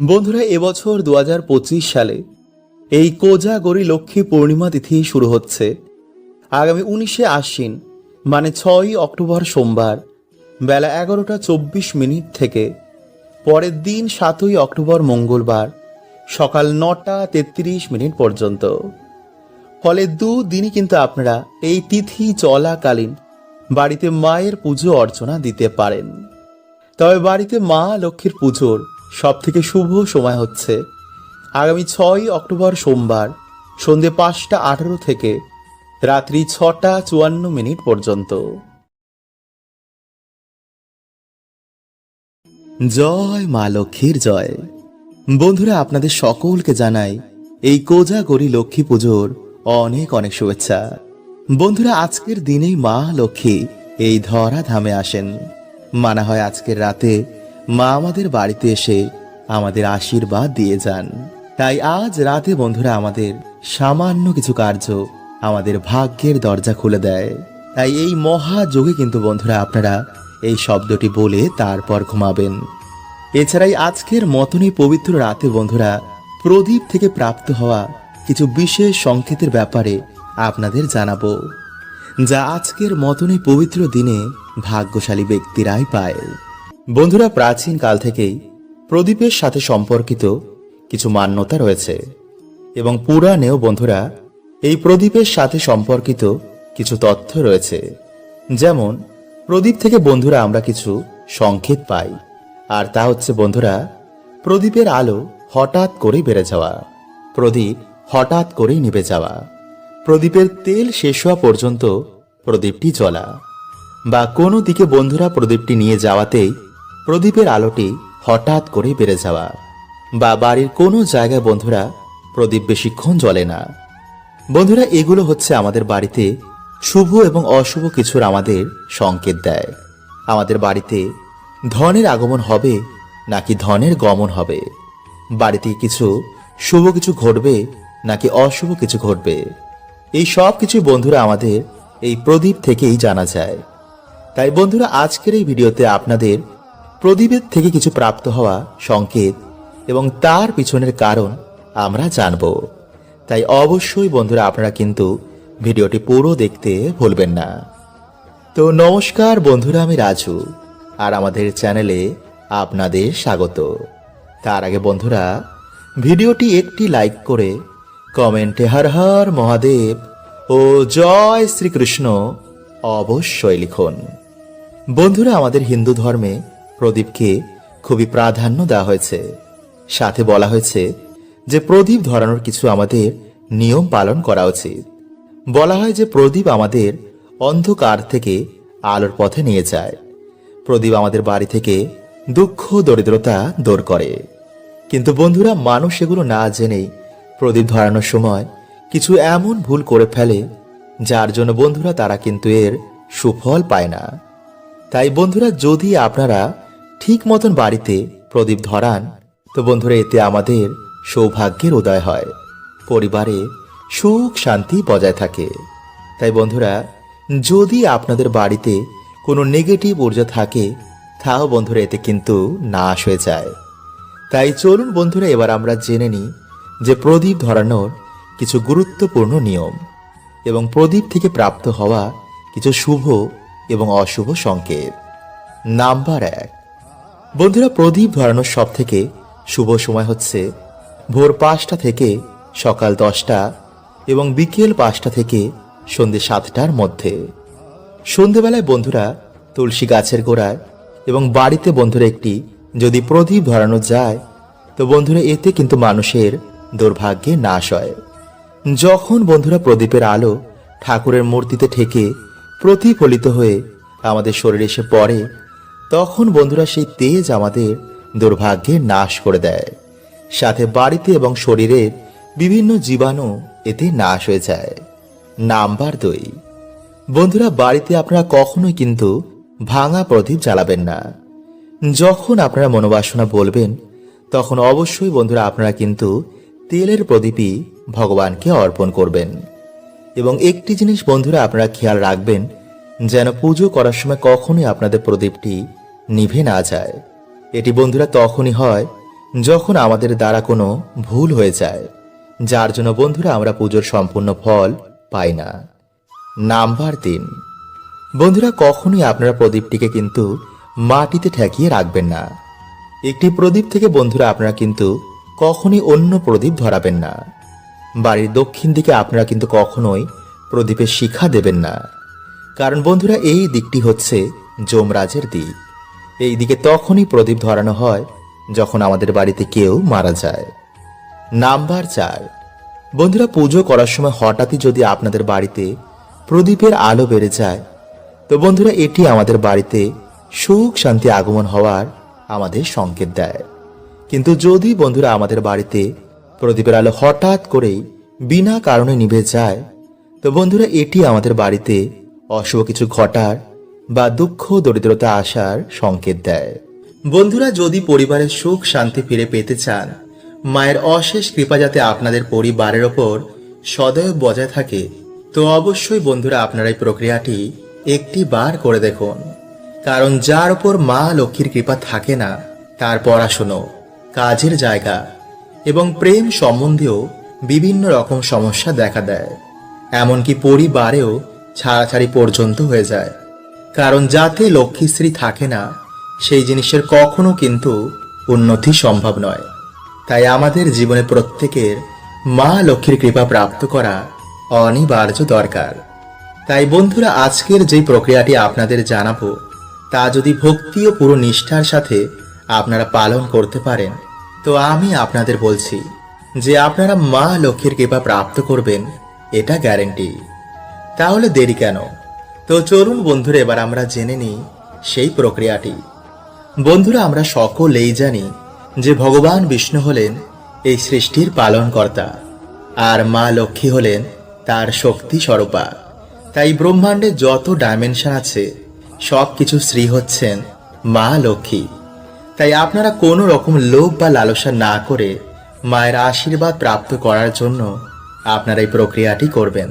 বন্ধুরা, এবছর দু হাজার পঁচিশ সালে এই কোজাগরি লক্ষ্মী পূর্ণিমা তিথি শুরু হচ্ছে। আগামী উনিশে আশ্বিন মানে ছয়ই অক্টোবর সোমবার, বেলা এগারোটা চব্বিশ মিনিট থেকে। পরের দিন সাতই অক্টোবর মঙ্গলবার, সকাল নটা তেত্রিশ মিনিট পর্যন্ত। ফলে দুদিনই কিন্তু আপনারা এই তিথি চলাকালীন বাড়িতে মায়ের পুজো অর্চনা দিতে পারেন। তবে বাড়িতে মা লক্ষ্মীর পুজোর সব থেকে শুভ সময় হচ্ছে আগামী ছয় অক্টোবর সোমবার সন্ধে পাঁচটা আঠারো থেকে রাত্রি ছটা চুয়ান্ন মিনিট পর্যন্ত। জয় মা লক্ষ্মীর জয়। বন্ধুরা, আপনাদের সকলকে জানাই এই কোজাগরি লক্ষ্মী পুজোর অনেক অনেক শুভেচ্ছা। বন্ধুরা, আজকের দিনেই মা লক্ষ্মী এই ধরা ধামে আসেন। মানা হয় আজকের রাতে মা আমাদের বাড়িতে এসে আমাদের আশীর্বাদ দিয়ে যান। তাই আজ রাতে বন্ধুরা আমাদের সামান্য কিছু কার্য আমাদের ভাগ্যের দরজা খুলে দেয়। তাই এই মহাযোগে কিন্তু বন্ধুরা আপনারা এই শব্দটি বলে তারপর ঘুমাবেন। এছাড়াই আজকের মতনই পবিত্র রাতে বন্ধুরা প্রদীপ থেকে প্রাপ্ত হওয়া কিছু বিশেষ সংকেতের ব্যাপারে আপনাদের জানাব, যা আজকের মতনই পবিত্র দিনে ভাগ্যশালী ব্যক্তিরাই পায়। বন্ধুরা, প্রাচীন কাল থেকেই প্রদীপের সাথে সম্পর্কিত কিছু মান্যতা রয়েছে এবং পুরাণেও বন্ধুরা, এই প্রদীপের সাথে সম্পর্কিত কিছু তথ্য রয়েছে। যেমন, প্রদীপ থেকে বন্ধুরা আমরা কিছু সংকেত পাই, আর তা হচ্ছে বন্ধুরা, প্রদীপের আলো হঠাৎ করে বেড়ে যাওয়া, প্রদীপ হঠাৎ করেই নিভে যাওয়া, প্রদীপের তেল শেষ হওয়া পর্যন্ত প্রদীপটি জ্বলা, বা কোনো দিকে বন্ধুরা প্রদীপটি নিয়ে যাওয়াতেই প্রদীপের আলোটি হঠাৎ করে বেড়ে যাওয়া। বা বাড়ির কোনো জায়গায় বন্ধুরা প্রদীপ বেশিক্ষণ জ্বলে না। বন্ধুরা, এগুলো হচ্ছে আমাদের বাড়িতে শুভ এবং অশুভ কিছুর আমাদের সংকেত দেয়। আমাদের বাড়িতে ধনের আগমন হবে নাকি ধনের গমন হবে? বাড়িতে কিছু শুভ কিছু ঘটবে নাকি অশুভ কিছু ঘটবে? এই সব কিছু বন্ধুরা আমাদের এই প্রদীপ থেকেই জানা যায়। তাই বন্ধুরা, আজকের এই ভিডিওতে আপনাদের প্রদীপের থেকে কিছু প্রাপ্ত হওয়া সংকেত এবং তার পিছনের কারণ আমরা জানব। তাই অবশ্যই বন্ধুরা আপনারা কিন্তু ভিডিওটি পুরো দেখতে ভুলবেন না। তো নমস্কার বন্ধুরা, আমি রাজু আর আমাদের চ্যানেলে আপনাদের স্বাগত। তার আগে বন্ধুরা, ভিডিওটি একটি লাইক করে কমেন্টে হর হর মহাদেব ও জয় শ্রীকৃষ্ণ অবশ্যই লিখুন। বন্ধুরা, আমাদের হিন্দু ধর্মে প্রদীপকে খুবই প্রাধান্য দেওয়া হয়েছে। সাথে বলা হয়েছে যে প্রদীপ ধরানোর কিছু আমাদের নিয়ম পালন করা উচিত। বলা হয় যে প্রদীপ আমাদের অন্ধকার থেকে আলোর পথে নিয়ে যায়। প্রদীপ আমাদের বাড়ি থেকে দুঃখ, দরিদ্রতা দূর করে। কিন্তু বন্ধুরা, মানুষ এগুলো না জেনেই প্রদীপ ধরানোর সময় কিছু এমন ভুল করে ফেলে, যার জন্য বন্ধুরা তারা কিন্তু এর সুফল পায় না। তাই বন্ধুরা, যদি আপনারা ঠিক মতন বাড়িতে প্রদীপ ধরান, তো বন্ধুরা, এতে আমাদের সৌভাগ্যের উদয় হয়। পরিবারে সুখ শান্তি বজায় থাকে। তাই বন্ধুরা, যদি আপনাদের বাড়িতে কোনো নেগেটিভ ঊর্জা থাকে, তাও বন্ধুরা, এতে কিন্তু নাশ হয়ে যায়। তাই চলুন বন্ধুরা, এবার আমরা জেনে নিই যে প্রদীপ ধরানোর কিছু গুরুত্বপূর্ণ নিয়ম এবং প্রদীপ থেকে প্রাপ্ত হওয়া কিছু শুভ এবং অশুভ সংকেত। নাম্বার এক বন্ধুরা, প্রদীপ ধরানোর সব থেকে শুভ সময় হচ্ছে ভোর পাঁচটা থেকে সকাল দশটা এবং বিকেল পাঁচটা থেকে সন্ধে সাতটার মধ্যে। সন্ধেবেলায় বন্ধুরা, তুলসী গাছের গোড়ায় এবং বাড়িতে বন্ধুরা একটি যদি প্রদীপ ধরানো যায়, তো বন্ধুরা, এতে কিন্তু মানুষের দুর্ভাগ্যে নাশ হয়। যখন বন্ধুরা প্রদীপের আলো ঠাকুরের মূর্তিতে ঠেকে প্রতিফলিত হয়ে আমাদের শরীরে এসে পড়ে তখন বন্ধুরা সেই তেজ আমাদের দুর্ভাগ্যে নাশ করে দেয়। সাথে বাড়িতে এবং শরীরের বিভিন্ন জীবাণু এতে নাশ হয়ে যায়। নাম্বার দুই। বন্ধুরা, বাড়িতে আপনারা কখনোই কিন্তু ভাঙা প্রদীপ জ্বালাবেন না। যখন আপনারা মনোবাসনা বলবেন, তখন অবশ্যই বন্ধুরা আপনারা কিন্তু তেলের প্রদীপই ভগবানকে অর্পণ করবেন। এবং একটি জিনিস বন্ধুরা আপনারা খেয়াল রাখবেন যেন পুজো করার সময় কখনোই আপনাদের প্রদীপটি নিভে না যায়। এটি বন্ধুরা তখনই হয় যখন আমাদের দ্বারা কোনো ভুল হয়ে যায়, যার জন্য বন্ধুরা আমরা পুজোর সম্পূর্ণ ফল পাই না। নাম্বার তিন বন্ধুরা, কখনোই আপনারা প্রদীপটিকে কিন্তু মাটিতে ঠেকিয়ে রাখবেন না। একটি প্রদীপ থেকে বন্ধুরা আপনারা কিন্তু কখনোই অন্য প্রদীপ ধরাবেন না। বাড়ির দক্ষিণ দিকে আপনারা কিন্তু কখনোই প্রদীপের শিখা দেবেন না। কারণ বন্ধুরা, এই দিকটি হচ্ছে যমরাজের দিক। এই দিকে তখনই প্রদীপ ধরানো হয় যখন আমাদের বাড়িতে কেউ মারা যায়। নাম্বার চার। বন্ধুরা, পুজো করার সময় হঠাৎই যদি আপনাদের বাড়িতে প্রদীপের আলো বেড়ে যায়, তো বন্ধুরা, এটি আমাদের বাড়িতে সুখ শান্তি আগমন হওয়ার আমাদের সংকেত দেয়। কিন্তু যদি বন্ধুরা, আমাদের বাড়িতে প্রদীপের আলো হঠাৎ করেই বিনা কারণে নিভে যায়, তো বন্ধুরা, এটি আমাদের বাড়িতে অশুভ কিছু ঘটার বা দুঃখ দরিদ্রতা আসার সংকেত দেয়। বন্ধুরা, যদি পরিবারের সুখ শান্তি ফিরে পেতে চান, মায়ের অশেষ কৃপা যাতে আপনাদের পরিবারের ওপর সদয় বজায় থাকে, তো অবশ্যই বন্ধুরা আপনারা এই প্রক্রিয়াটি একটি বার করে দেখুন। কারণ যার ওপর মা লক্ষ্মীর কৃপা থাকে না, তার পড়াশুনো, কাজের জায়গা এবং প্রেম সম্বন্ধেও বিভিন্ন রকম সমস্যা দেখা দেয়। এমনকি পরিবারেও ছাড়াছাড়ি পর্যন্ত হয়ে যায়। কারণ যাতে লক্ষ্মীশ্রী থাকে না, সেই জিনিসের কখনো কিন্তু উন্নতি সম্ভব নয়। তাই আমাদের জীবনে প্রত্যেকের মা লক্ষ্মীর কৃপা প্রাপ্ত করা অনিবার্য দরকার। তাই বন্ধুরা, আজকের যে প্রক্রিয়াটি আপনাদের জানাব, তা যদি ভক্তি ও পুরো নিষ্ঠার সাথে আপনারা পালন করতে পারেন, তো আমি আপনাদের বলছি যে আপনারা মা লক্ষ্মীর কৃপা প্রাপ্ত করবেন, এটা গ্যারেন্টি। তাহলে দেরি কেন? তো চলুন বন্ধুরা, এবার আমরা জেনে নিই সেই প্রক্রিয়াটি। বন্ধুরা, আমরা সকলেই জানি যে ভগবান বিষ্ণু হলেন এই সৃষ্টির পালনকর্তা আর মা লক্ষ্মী হলেন তার শক্তি স্বরূপা। তাই ব্রহ্মাণ্ডে যত ডাইমেনশন আছে সব কিছু শ্রী হচ্ছেন মা লক্ষ্মী। তাই আপনারা কোনো রকম লোভ বা লালসা না করে মায়ের আশীর্বাদ প্রাপ্ত করার জন্য আপনারা এই প্রক্রিয়াটি করবেন।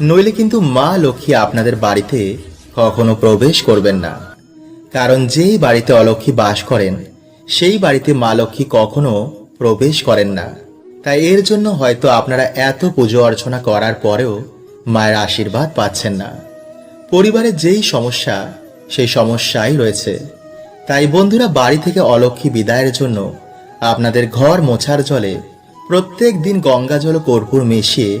নইলে কিন্তু মা লক্ষ্মী আপনাদের বাড়িতে কখনো প্রবেশ করবেন না। কারণ যেই বাড়িতে অলক্ষ্মী বাস করেন, সেই বাড়িতে মা লক্ষ্মী কখনো প্রবেশ করেন না। তাই এর জন্য হয়তো আপনারা এত পুজো অর্চনা করার পরেও মায়ের আশীর্বাদ পাচ্ছেন না। পরিবারে যেই সমস্যা, সেই সমস্যাই রয়েছে। তাই বন্ধুরা, বাড়ি থেকে অলক্ষ্মী বিদায়ের জন্য আপনাদের ঘর মোছার জলে প্রত্যেক দিন গঙ্গা জল কর্পূর মিশিয়ে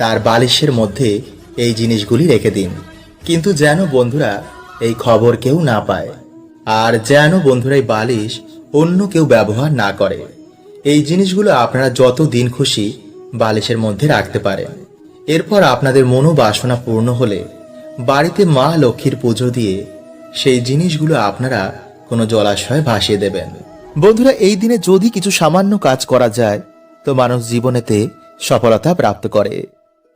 তার বালিশের মধ্যে এই জিনিসগুলি রেখে দিন। কিন্তু যেন বন্ধুরা এই খবর কেউ না পায়। আর যেন বন্ধুরা এই বালিশ অন্য কেউ ব্যবহার না করে। এই জিনিসগুলো আপনারা যত দিন খুশি বালিশের মধ্যে রাখতে পারেন। এরপর আপনাদের মনোবাসনা পূর্ণ হলে বাড়িতে মা লক্ষ্মীর পুজো দিয়ে সেই জিনিসগুলো আপনারা কোনো জলাশয়ে ভাসিয়ে দেবেন। বন্ধুরা, এই দিনে যদি কিছু সামান্য কাজ করা যায়, তো মানুষ জীবনেতে সফলতা প্রাপ্ত করে।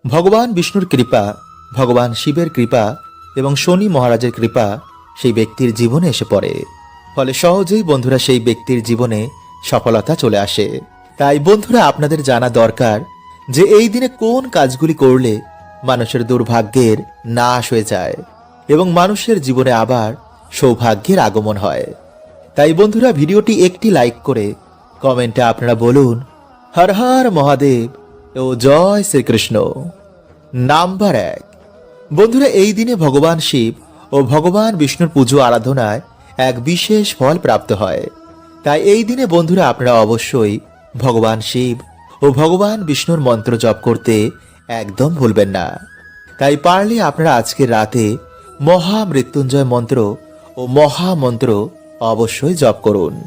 ভগবান বিষ্ণুর কৃপা, ভগবান শিবের কৃপা এবং শনি মহারাজের কৃপা সেই ব্যক্তির জীবনে এসে পড়ে। ফলে সহজেই বন্ধুরা সেই ব্যক্তির জীবনে সফলতা চলে আসে। তাই বন্ধুরা, আপনাদের জানা দরকার যে এই দিনে কোন কাজগুলি করলে মানুষের দুর্ভাগ্যের নাশ হয়ে যায় এবং মানুষের জীবনে আবার সৌভাগ্যের আগমন হয়। তাই বন্ধুরা, ভিডিওটি একটি লাইক করে কমেন্টে আপনারা বলুন, হর হর মহাদেব ও জয় শ্রীকৃষ্ণ। নাম্বার এক। বন্ধুরা, এই দিনে ভগবান শিব ও ভগবান বিষ্ণুর পুজো আরাধনায় এক বিশেষ ফল প্রাপ্ত হয়। তাই এই দিনে বন্ধুরা, আপনারা অবশ্যই ভগবান শিব ও ভগবান বিষ্ণুর মন্ত্র জপ করতে একদম ভুলবেন না। তাই পারলে আপনারা আজকের রাতে মহা মৃত্যুঞ্জয় মন্ত্র ও মহামন্ত্র অবশ্যই জপ করুন।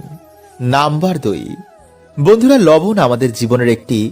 নাম্বার দুই। বন্ধুরা, লবণ আমাদের জীবনের একটি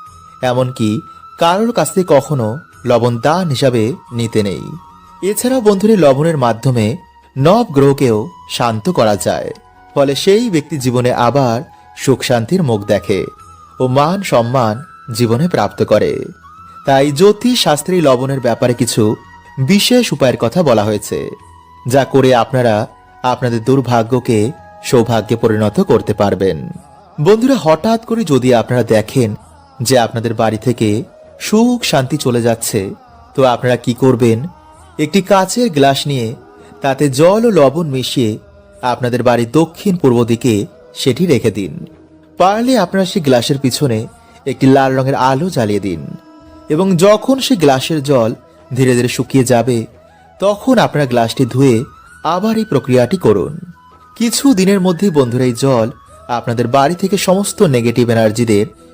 এমনকি কারোর কাছ থেকে কখনো লবণ দান হিসাবে নিতে নেই। এছাড়াও বন্ধুরা লবণের মাধ্যমে নব গ্রহকেও শান্ত করা যায়। ফলে সেই ব্যক্তি জীবনে আবার সুখ শান্তির মুখ দেখে ও মান সম্মান জীবনে প্রাপ্ত করে। তাই জ্যোতিষ শাস্ত্রী লবণের ব্যাপারে কিছু বিশেষ উপায়ের কথা বলা হয়েছে, যা করে আপনারা আপনাদের দুর্ভাগ্যকে সৌভাগ্যে পরিণত করতে পারবেন। বন্ধুরা, হঠাৎ করে যদি আপনারা দেখেন যে আপনাদের বাড়ি থেকে সুখ, শান্তি চলে যাচ্ছে, তো আপনারা কি করবেন? একটি কাচের গ্লাস নিয়ে তাতে জল ও লবণ মিশিয়ে আপনাদের বাড়ির দক্ষিণ পূর্ব দিকে সেটি রেখে দিন। পারলে আপনারা সেই গ্লাসের পিছনে একটি লাল রঙের আলো জ্বালিয়ে দিন এবং যখন সেই গ্লাসের জল ধীরে ধীরে শুকিয়ে যাবে, তখন আপনারা গ্লাসটি ধুয়ে আবার এই প্রক্রিয়াটি করুন। কিছু দিনের মধ্যেই বন্ধুরা, এই জল আপনাদের বাড়ি থেকে সমস্ত নেগেটিভ এনার্জিদের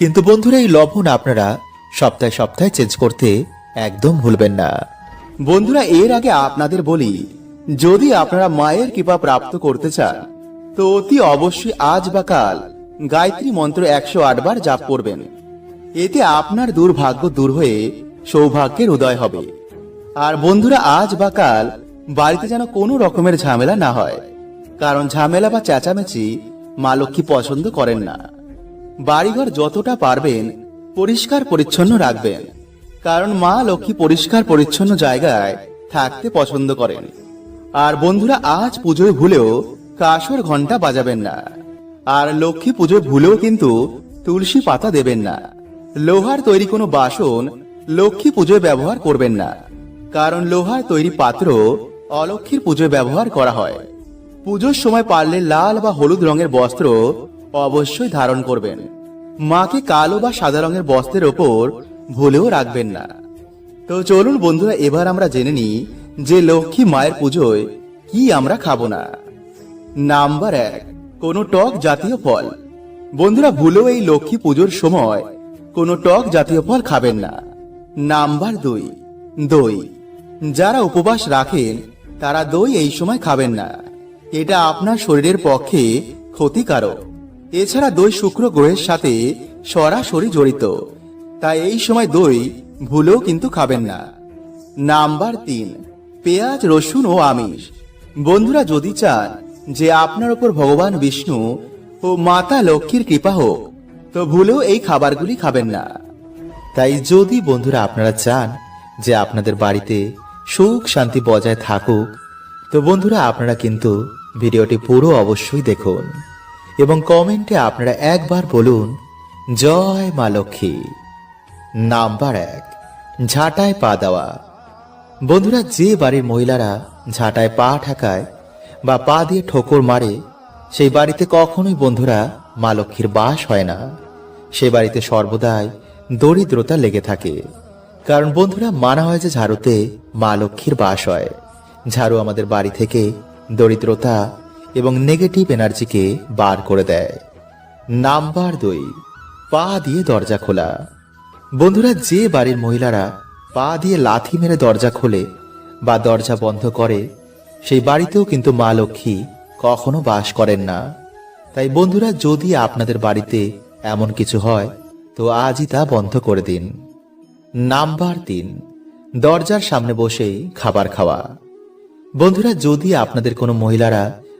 কিন্তু বন্ধুরা, এই লবণ আপনারা সপ্তাহে সপ্তাহে চেঞ্জ করতে একদম ভুলবেন না। বন্ধুরা, এর আগে আপনাদের বলি, যদি আপনারা মায়ের কৃপা প্রাপ্ত করতে চান, তো অতি অবশ্যই আজ বা কাল গায়ত্রী মন্ত্র একশো বার জাপ করবেন। এতে আপনার দুর্ভাগ্য দূর হয়ে সৌভাগ্যের উদয় হবে। আর বন্ধুরা, আজ বা কাল বাড়িতে যেন কোনো রকমের ঝামেলা না হয়, কারণ ঝামেলা বা চেঁচামেচি মা লক্ষ্মী পছন্দ করেন না। বাড়িঘর যতটা পারবেন, পরিষ্কার পরিচ্ছন্ন রাখবেন। কারণ মা লক্ষ্মী পরিষ্কার পরিচ্ছন্ন জায়গায় থাকতে পছন্দ করেন। আর বন্ধুরা, আজ পুজোয় ভুলেও কাসর ঘণ্টা বাজাবেন না। আর লক্ষ্মী পুজোয় ভুলেও কিন্তু তুলসী পাতা দেবেন না। লোহার তৈরি কোনো বাসন লক্ষ্মী পুজোয় ব্যবহার করবেন না। কারণ লোহার তৈরি পাত্র অলক্ষ্মীর পুজোয় ব্যবহার করা হয়। পুজোর সময় পারলে লাল বা হলুদ রঙের বস্ত্র অবশ্যই ধারণ করবেন। মাকে কালো বা সাদা রঙের বস্ত্রের ওপর ভুলেও রাখবেন না। তো চলুন বন্ধুরা, এবার আমরা জেনে নিই যে লক্ষ্মী মায়ের পুজোয় কি আমরা খাব না। নাম্বার এক, কোনো টক জাতীয় ফল। বন্ধুরা, ভুলেও এই লক্ষ্মী পুজোর সময় কোনো টক জাতীয় ফল খাবেন না। নাম্বার দুই, দই। যারা উপবাস রাখেন, তারা দই এই সময় খাবেন না। এটা আপনার শরীরের পক্ষে ক্ষতিকারক। এছাড়া দই শুক্র গ্রহের সাথে সরাসরি জড়িত। তাই এই সময় দই ভুলেও কিন্তু খাবেন না। নাম্বার তিন, পেঁয়াজ, রসুন ও আমিষ। বন্ধুরা, যদি চান যে আপনার উপর ভগবান বিষ্ণু ও মাতা লক্ষ্মীর কৃপা হোক, তো ভুলেও এই খাবারগুলি খাবেন না। তাই যদি বন্ধুরা আপনারা চান যে আপনাদের বাড়িতে সুখ শান্তি বজায় থাকুক, তো বন্ধুরা আপনারা কিন্তু ভিডিওটি পুরো অবশ্যই দেখুন। এবং কমেন্টে আপনারা একবার বলুন, জয় মা লক্ষ্মী। নাম্বার এক, ঝাঁটায় পা দেওয়া। বন্ধুরা, যে বাড়ির মহিলারা ঝাঁটায় পা ঠাকায় বা পা দিয়ে ঠোকর মারে, সেই বাড়িতে কখনোই বন্ধুরা মা লক্ষ্মীর বাস হয় না। সে বাড়িতে সর্বদাই দরিদ্রতা লেগে থাকে। কারণ বন্ধুরা, মানা হয় যে ঝাড়ুতে মা লক্ষ্মীর বাস হয়। ঝাড়ু আমাদের বাড়ি থেকে দরিদ্রতা এবং নেগেটিভ এনার্জিকে বার করে দেয়। নাম্বার দুই, পা দিয়ে দরজা খোলা। বন্ধুরা, যে বাড়ির মহিলারা পা দিয়ে লাথি মেরে দরজা খোলে বা দরজা বন্ধ করে, সেই বাড়িতেও কিন্তু মা লক্ষ্মী কখনো বাস করেন না। তাই বন্ধুরা, যদি আপনাদের বাড়িতে এমন কিছু হয়, তো আজই তা বন্ধ করে দিন। নাম্বার তিন, দরজার সামনে বসেই খাবার খাওয়া। বন্ধুরা, যদি আপনাদের কোনো মহিলারা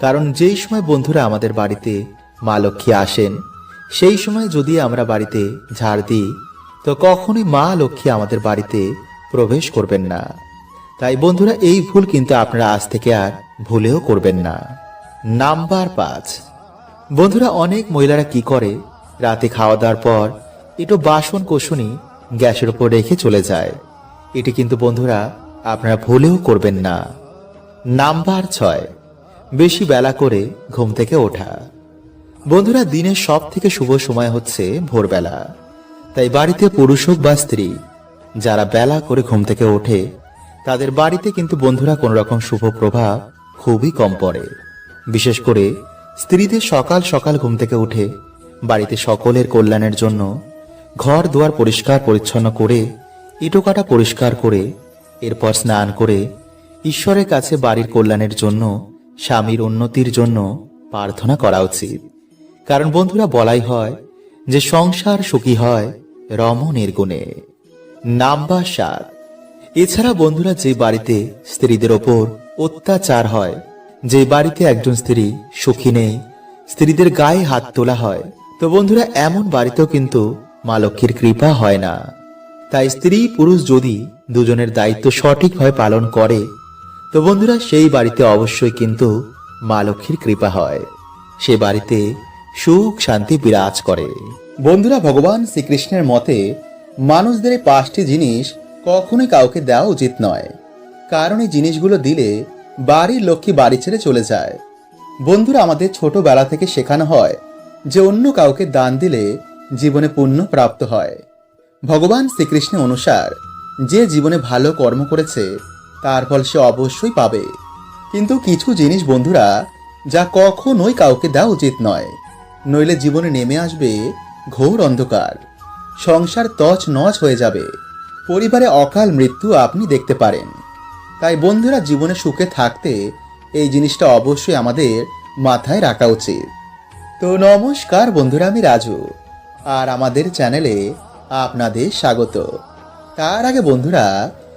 কারণ যেই সময় বন্ধুরা আমাদের বাড়িতে মা লক্ষ্মী আসেন, সেই সময় যদি আমরা বাড়িতে ঝাড় দিই, তো কখনোই মা লক্ষ্মী আমাদের বাড়িতে প্রবেশ করবেন না। তাই বন্ধুরা, এই ভুল কিন্তু আপনারা আজ থেকে আর ভুলেও করবেন না। নাম্বার পাঁচ। বন্ধুরা, অনেক মহিলারা কি করে? রাতে খাওয়া দাওয়ার পর একটু বাসন কোষণই গ্যাসের উপর রেখে চলে যায়। এটি কিন্তু বন্ধুরা, আপনারা ভুলেও করবেন না। নাম্বার ছয়। বেশি বেলা করে ঘুম থেকে ওঠা। বন্ধুরা, দিনের সব থেকে শুভ সময় হচ্ছে ভোরবেলা। তাই বাড়িতে পুরুষ হোক বা স্ত্রী, যারা বেলা করে ঘুম থেকে ওঠে, তাদের বাড়িতে কিন্তু বন্ধুরা কোনো রকম শুভ প্রভাব খুবই কম পড়ে। বিশেষ করে স্ত্রীদের সকাল সকাল ঘুম থেকে উঠে, বাড়িতে সকলের কল্যাণের জন্য ঘর দুয়ার পরিষ্কার পরিচ্ছন্ন করে, ইটোকাটা পরিষ্কার করে, এরপর স্নান করে, ঈশ্বরের কাছে বাড়ির কল্যাণের জন্য স্বামীর উন্নতির জন্য প্রার্থনা করা উচিত। কারণ বন্ধুরা, বলাই হয় যে সংসার সুখী হয় রমণের গুণে। নাম্বার সাত। এছাড়া বন্ধুরা, যে বাড়িতে স্ত্রীদের ওপর অত্যাচার হয়, যে বাড়িতে একজন স্ত্রী সুখী নেই, স্ত্রীদের গায়ে হাত তোলা হয়, তো বন্ধুরা, এমন বাড়িতেও কিন্তু মা লক্ষ্মীর কৃপা হয় না। তাই স্ত্রী পুরুষ যদি দুজনের দায়িত্ব সঠিকভাবে পালন করে তো বন্ধুরা, সেই বাড়িতে অবশ্যই কিন্তু মা লক্ষ্মীর কৃপা হয়। সে বাড়িতে সুখ, শান্তি বিরাজ করে। বন্ধুরা, ভগবান শ্রীকৃষ্ণের মতে মানুষদের পাঁচটি জিনিস কখনোই কাউকে দেওয়া উচিত নয়। কারণ এই জিনিসগুলো দিলে বাড়ির লক্ষ্মী বাড়ি ছেড়ে চলে যায়। বন্ধুরা, আমাদের ছোটবেলা থেকে শেখানো হয় যে অন্য কাউকে দান দিলে জীবনে পুণ্য প্রাপ্ত হয়। ভগবান শ্রীকৃষ্ণের অনুসার যে জীবনে ভালো কর্ম করেছে তার ফল সে অবশ্যই পাবে। কিন্তু কিছু জিনিস, বন্ধুরা, যা কখনোই কাউকে দেওয়া উচিত নয়। নইলে জীবনে নেমে আসবে ঘোর অন্ধকার। সংসার তছ নচ হয়ে যাবে। পরিবারে অকাল মৃত্যু আপনি দেখতে পারেন। তাই, বন্ধুরা, জীবনে সুখে থাকতে এই জিনিসটা অবশ্যই আমাদের মাথায় রাখা উচিত। তো নমস্কার, বন্ধুরা, আমি রাজু। আর আমাদের চ্যানেলে আপনাদের স্বাগত। তার আগে, বন্ধুরা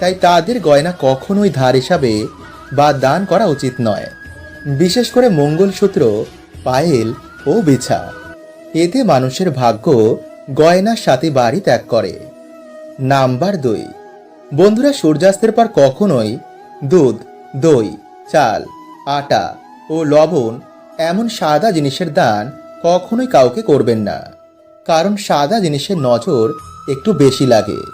তাই তাদের গয়না কখনোই ধার হিসাবে বা দান করা উচিত নয়। বিশেষ করে মঙ্গলসূত্র, পায়েল ও বিছা। এতে মানুষের ভাগ্য গয়নার সাথে বাড়ি ত্যাগ করে। নাম্বার দুই। বন্ধুরা, সূর্যাস্তের পর কখনোই দুধ, দই, চাল, আটা ও লবণ এমন সাদা জিনিসের দান কখনোই কাউকে করবেন না। কারণ সাদা জিনিসের নজর একটু বেশি লাগে।